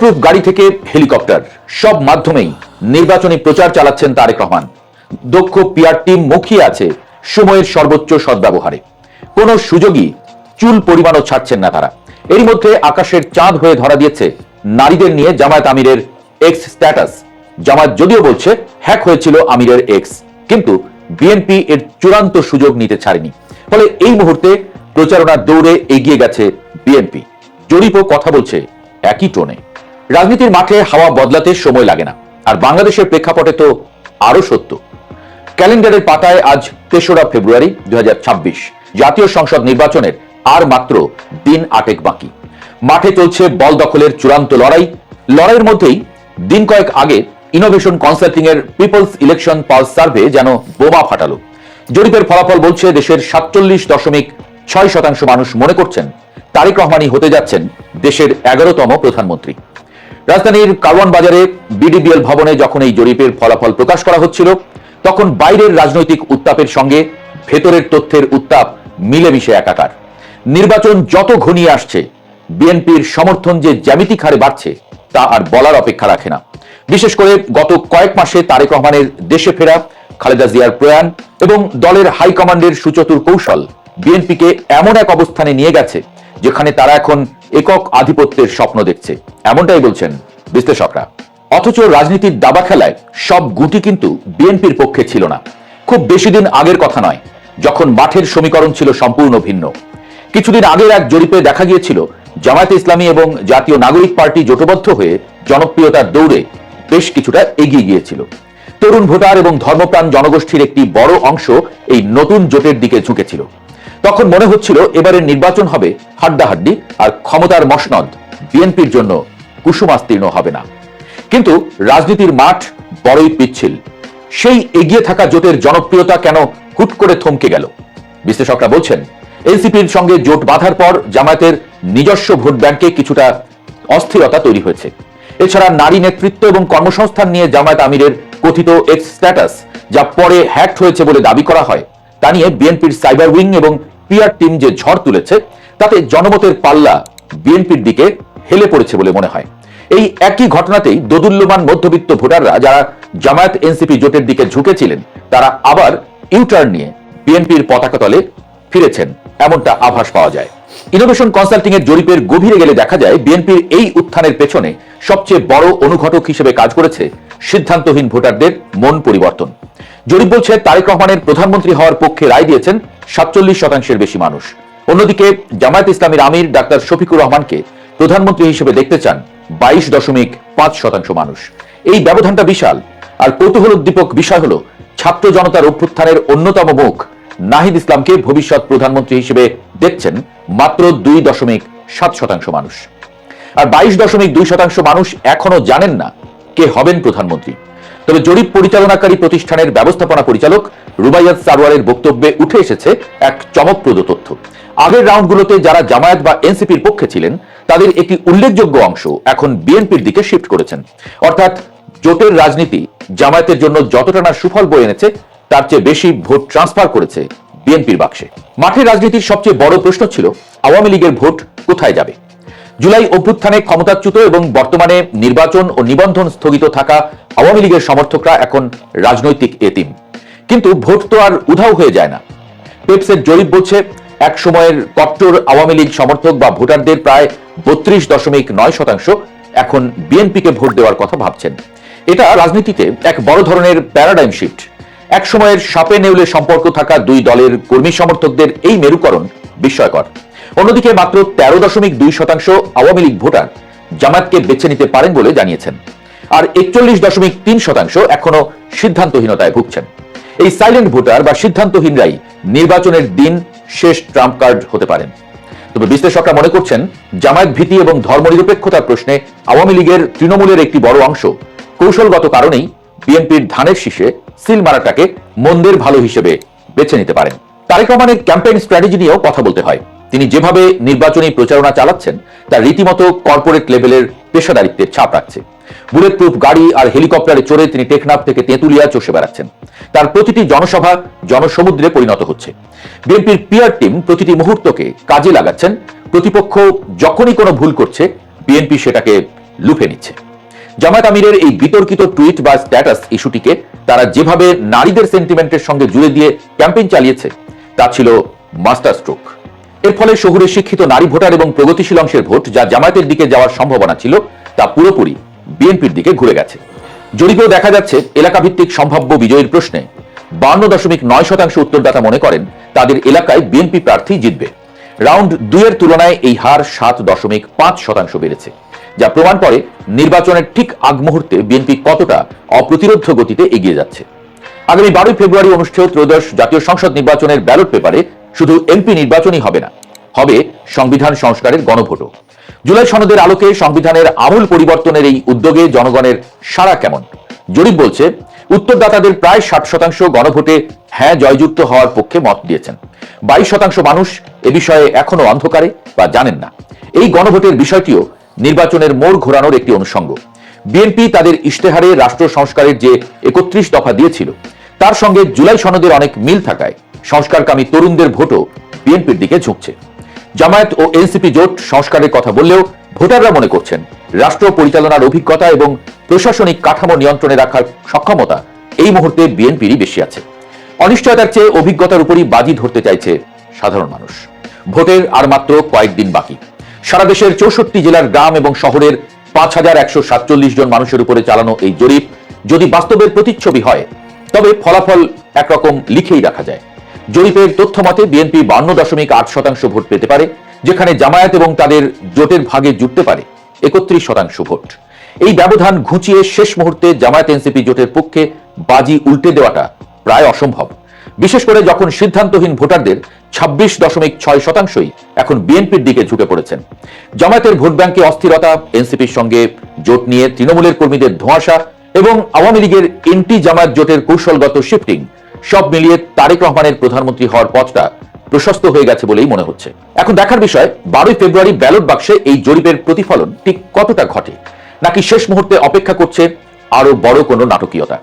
Proof গাড়ি থেকে helicopter সব মাধ্যমেই নির্বাচনী প্রচার চালাচ্ছেন তারেক রহমান। দক্ষ পিআর টিম মুখিয়ে আছে সময়ের সর্বোচ্চ সদ্ব্যবহারে। কোনো সুযোগই চুল পরিমাণও ছাড়ছেন না তারা। এরই মধ্যে আকাশের চাঁদ হয়ে ধরা দিয়েছে নারীদের নিয়ে জামায়াত আমিরের এক্স স্ট্যাটাস জামায়াত যদিও বলছে হ্যাক হয়েছিল আমিরের এক্স কিন্তু বিএনপি এর চূড়ান্ত সুযোগ নিতে ছাড়েনি। ফলে এই মুহূর্তে প্রচারণার দৌড়ে এগিয়ে গেছে বিএনপি জরিপও কথা বলছে একই টোনে। রাজনীতির মাঠে হাওয়া বদলাতে সময় লাগে না। আর বাংলাদেশের প্রেক্ষাপটে তো আরও সত্য। ক্যালেন্ডারের পাতায় আজ তেসরা ফেব্রুয়ারি দু হাজার ছাব্বিশ, জাতীয় সংসদ নির্বাচনের আর মাত্র দিন আটেক বাকি। মাঠে চলছে বল দখলের চূড়ান্ত লড়াই। লড়াইয়ের মধ্যেই দিন কয়েক আগে ইনোভেশন কনসাল্টিং এর পিপলস ইলেকশন পালস সার্ভে যেন বোমা ফাটালো। জরিপের ফলাফল বলছে দেশের সাতচল্লিশ দশমিক ছয় শতাংশ মানুষ মনে করছেন তারেক রহমানই হতে যাচ্ছেন দেশের এগারোতম প্রধানমন্ত্রী। রাজধানীর কারওয়ান বাজারে বিডিবিএল ভবনে যখন এই জরিপের ফলাফল প্রকাশ করা হচ্ছিল, তখন বাইরের রাজনৈতিক উত্তাপের সঙ্গে ভেতরের তথ্যের উত্তাপ মিলেমিশে একাকার। নির্বাচন যত ঘনিয়ে আসছে, বিএনপির সমর্থন যে জ্যামিতিক হারে বাড়ছে, তা আর বলার অপেক্ষা রাখে না। বিশেষ করে গত কয়েক মাসে তারেক রহমানের দেশে ফেরা, খালেদা জিয়ার প্রয়াণ এবং দলের হাইকমান্ডের সুচতুর কৌশল বিএনপিকে এমন এক অবস্থানে নিয়ে গেছে, যেখানে তারা এখন একক আধিপত্যের স্বপ্ন দেখছে। এমনটাই বলছেন বিশ্লেষকরা। অথচ রাজনীতির দাবা খেলায় সব গুটি কিন্তু বিএনপির পক্ষে ছিল না। খুব বেশি দিন আগের কথা নয়, যখন মাঠের সমীকরণ ছিল সম্পূর্ণ ভিন্ন। কিছুদিন আগের এক জরিপে দেখা গিয়েছিল, জামায়াতে ইসলামী এবং জাতীয় নাগরিক পার্টি জোটবদ্ধ হয়ে জনপ্রিয়তার দৌড়ে বেশ কিছুটা এগিয়ে গিয়েছিল। তরুণ ভোটার এবং ধর্মপ্রাণ জনগোষ্ঠীর একটি বড় অংশ এই নতুন জোটের দিকে ঝুঁকেছিল। তখন মনে হচ্ছিল এবারের নির্বাচন হবে হাড্ডাহাড্ডি আর ক্ষমতার মসনদ। বিএনপির জন্য কুসুমাস্তীর্ণ হবে না। কিন্তু রাজনীতির মাঠ বড়ই পিচ্ছিল। সেই এগিয়ে থাকা জোটের জনপ্রিয়তা কেন হুট করে থমকে গেল? বিশ্লেষকরা বলছেন, এনসিপির সঙ্গে জোট বাঁধার পর জামায়াতের নিজস্ব ভোট ব্যাংকে কিছুটা অস্থিরতা তৈরি হয়েছে। এছাড়া নারী নেতৃত্ব এবং কর্মসংস্থান নিয়ে জামায়াত আমিরের কথিত এক্স স্ট্যাটাস যা পরে হ্যাকড হয়েছে বলে দাবি করা হয়। তা নিয়ে বিএনপির সাইবার উইং এবং পিআর টিম যে ঝড় তুলেছে, তাতে জনমতের পাল্লা বিএনপির দিকে হেলে পড়েছে বলে মনে হয়। এই একই ঘটনাতেই দোদুল্যমান মধ্যবিত্ত ভোটাররা যারা জামায়াত এনসিপি জোটের দিকে ঝুঁকেছিলেন, তারা আবার ইউটার্ন নিয়ে বিএনপির পতাকা তলে ফিরেছেন, এমনটা আভাস পাওয়া যায়। ইনোভেশন কনসাল্টিং এর জরিপের গভীরে গেলে দেখা যায়, বিএনপির এই উত্থানের পেছনে সবচেয়ে বড় অনুঘটক হিসেবে কাজ করেছে সিদ্ধান্তহীন ভোটারদের মন পরিবর্তন। জরিপ বলছে, তারেক রহমানের প্রধানমন্ত্রী হওয়ার পক্ষে রায় দিয়েছেন সাতচল্লিশ শতাংশের বেশি মানুষ। অন্যদিকে, জামায়াত ইসলামীর আমির ডাক্তার শফিকুর রহমানকে প্রধানমন্ত্রী হিসেবে দেখতে চান বাইশ দশমিক পাঁচ শতাংশ মানুষ। এই ব্যবধানটা বিশাল। আর কৌতূহল উদ্দীপক বিষয় হলো, ছাত্র জনতার অভ্যুত্থানের অন্যতম মুখ নাহিদ ইসলামকে ভবিষ্যৎ প্রধানমন্ত্রী হিসেবে দেখছেন মাত্র দুই দশমিক সাত শতাংশ মানুষ। আর বাইশ দশমিক দুই শতাংশ মানুষ এখনও জানেন না কে হবেন প্রধানমন্ত্রী। তবে জরিপ পরিচালনাকারী প্রতিষ্ঠানের ব্যবস্থাপনা পরিচালক রুবাইয়াত সারওয়ারের বক্তব্যে উঠে এসেছে এক চমকপ্রদ তথ্য। আগের রাউন্ডগুলোতে যারা জামায়াত বা এনসিপির পক্ষে ছিলেন, তাদের একটি উল্লেখযোগ্য অংশ এখন বিএনপির দিকে শিফট করেছেন। অর্থাৎ জোটের রাজনীতি জামায়াতের জন্য যতটা না সুফল বয়ে এনেছে, তার চেয়ে বেশি ভোট ট্রান্সফার করেছে বিএনপির বাক্সে। মাঠের রাজনীতির সবচেয়ে বড় প্রশ্ন ছিল, আওয়ামী লীগের ভোট কোথায় যাবে? জুলাই অভ্যুত্থানে ক্ষমতাচ্যুত এবং বর্তমানে নির্বাচন ও নিবন্ধন স্থগিত থাকা আওয়ামী লীগের সমর্থকরা এখন রাজনৈতিক এতিম। কিন্তু ভোট তো আর উধাও হয়ে যায় না। পেপসের জরিপ বলছে, এক সময়ের কট্টর আওয়ামী লীগ সমর্থক বা ভোটারদের প্রায় বত্রিশ দশমিক নয় শতাংশ এখন বিএনপিকে ভোট দেওয়ার কথা ভাবছেন। এটা রাজনীতিতে এক বড় ধরনের প্যারাডাইম শিফট। এক সময়ের সাপে নেউলে সম্পর্ক থাকা দুই দলের কর্মী সমর্থকদের এই মেরুকরণ বিস্ময়কর। অন্যদিকে মাত্র তেরো দশমিক দুই শতাংশ আওয়ামী লীগ ভোটার জামায়াতকে বেছে নিতে পারেন বলে জানিয়েছেন। আর একচল্লিশ দশমিক তিন শতাংশ এখনও সিদ্ধান্তহীনতায় ভুগছেন। এই সাইলেন্ট ভোটার বা সিদ্ধান্তহীনরাই নির্বাচনের দিন শেষ ট্রাম্প কার্ড হতে পারেন। তবে বিশ্লেষকরা মনে করছেন, জামায়াত ভীতি এবং ধর্মনিরপেক্ষতার প্রশ্নে আওয়ামী লীগের তৃণমূলের একটি বড় অংশ কৌশলগত কারণেই বিএনপির ধানের শীষে সিল মারাটাকে মন্দের ভালো হিসেবে বেছে নিতে পারেন। তারেক রহমানের ক্যাম্পেইন স্ট্র্যাটেজি নিয়েও কথা বলতে হয়। তিনি যেভাবে নির্বাচনী প্রচারণা চালাচ্ছেন, তা রীতিমতো কর্পোরেট লেভেলের পেশাদারিত্বের ছাপ রাখছে। বুলেট প্রুফ গাড়ি আর হেলিকপ্টারে চড়ে তিনি টেকনাফ থেকে তেঁতুলিয়া চষে বেড়াচ্ছেন। তার প্রতিটি জনসভা জনসমুদ্রে পরিণত হচ্ছে। বিএনপির পিয়ার টিম প্রতিটি মুহূর্তকে কাজে লাগাচ্ছেন। প্রতিপক্ষ যখনই কোনো ভুল করছে, বিএনপি সেটাকে লুফে নিচ্ছে। জামায়াত আমিরের এই বিতর্কিত টুইট বা স্ট্যাটাস ইস্যুটিকে তারা যেভাবে নারীদের সেন্টিমেন্টের সঙ্গে জুড়ে দিয়ে ক্যাম্পেইন চালিয়েছে, তা ছিল মাস্টার স্ট্রোক এর ফলে শহুরে শিক্ষিত নারী ভোটার এবং প্রগতিশীল অংশের ভোট যা জামায়াতের দিকে যাওয়ার সম্ভাবনা ছিল তা পুরোপুরি বিএনপির দিকে ঘুরে গেছে। জরিপেও দেখা যাচ্ছে এলাকা ভিত্তিক সম্ভাব্য বিজয়ের প্রশ্নে বান্ন দশমিক নয় শতাংশ উত্তরদাতা মনে করেন তাদের এলাকায় বিএনপি প্রার্থী জিতবে। রাউন্ড দুইয়ের তুলনায় এই হার সাত দশমিক পাঁচ শতাংশ বেড়েছে, যা প্রমাণ করে নির্বাচনের ঠিক আগ মুহূর্তে বিএনপি কতটা অপ্রতিরোধ গতিতে এগিয়ে যাচ্ছে। আগামী বারোই ফেব্রুয়ারি অনুষ্ঠেয় ত্রয়োদশ জাতীয় সংসদ নির্বাচনের ব্যালট পেপারে শুধু এমপি নির্বাচনই হবে না, হবে সংবিধান সংস্কারের গণভোটও। জুলাই সনদের আলোকে সংবিধানের আমূল পরিবর্তনের এই উদ্যোগে জনগণের সাড়া কেমন? জরিপ বলছে, উত্তরদাতাদের প্রায় ষাট শতাংশ গণভোটে হ্যাঁ জয়যুক্ত হওয়ার পক্ষে মত দিয়েছেন। বাইশ শতাংশ মানুষ এ বিষয়ে এখনও অন্ধকারে বা জানেন না। এই গণভোটের বিষয়টিও নির্বাচনের মোড় ঘোরানোর একটি অনুষঙ্গ। বিএনপি তাদের ইশতেহারে রাষ্ট্র সংস্কারের যে একত্রিশ দফা দিয়েছিল, তার সঙ্গে জুলাই সনদের অনেক মিল থাকায় সংস্কারকামী তরুণদের ভোটও বিএনপির দিকে ঝুঁকছে। জামায়াত ও এনসিপি জোট সংস্কারের কথা বললেও ভোটাররা মনে করছেন, রাষ্ট্র পরিচালনার অভিজ্ঞতা এবং প্রশাসনিক কাঠামো নিয়ন্ত্রণে রাখার সক্ষমতা এই মুহূর্তে বিএনপিরই বেশি আছে। অনিশ্চয়তার চেয়ে অভিজ্ঞতার উপরই বাজি ধরতে চাইছে সাধারণ মানুষ। ভোটের আর মাত্র কয়েকদিন বাকি। সারা দেশের চৌষট্টি জেলার গ্রাম এবং শহরের পাঁচ হাজার একশো সাতচল্লিশ জন মানুষের উপরে চালানো এই জরিপ যদি বাস্তবের প্রতিচ্ছবি হয়, তবে ফলাফল একরকম লিখেই রাখা যায়। জরিপের তথ্য মতে, বিএনপি বান্ন দশমিক আট শতাংশ ভোট পেতে পারে, যেখানে জামায়াত এবং তাদের জোটের ভাগে জুটতে পারে একত্রিশ শতাংশ ভোট। এই ব্যবধান ঘুচিয়ে শেষ মুহূর্তে জামায়াত এনসিপি জোটের পক্ষে বাজি উল্টে দেওয়াটা প্রায় অসম্ভব। বিশেষ করে যখন সিদ্ধান্তহীন ভোটারদের ছাব্বিশ দশমিক ছয় শতাংশই এখন বিএনপির দিকে ঝুঁকে পড়েছেন। জামায়াতের ভোট ব্যাংকে অস্থিরতা, এনসিপির সঙ্গে জোট নিয়ে তৃণমূলের কর্মীদের ধোঁয়াশা এবং আওয়ামী লীগের এনটি জামায়াত জোটের কৌশলগত শিফটিং সব মিলিয়ে তারেক রহমানের প্রধানমন্ত্রী হওয়ার পথটা প্রশস্ত হয়ে গেছে বলেই মনে হচ্ছে। এখন দেখার বিষয়, বারোই ফেব্রুয়ারি ব্যালট বাক্সে এই জরিপের প্রতিফলন ঠিক কতটা ঘটে? নাকি শেষ মুহূর্তে অপেক্ষা করছে আরও বড় কোনো নাটকীয়তা?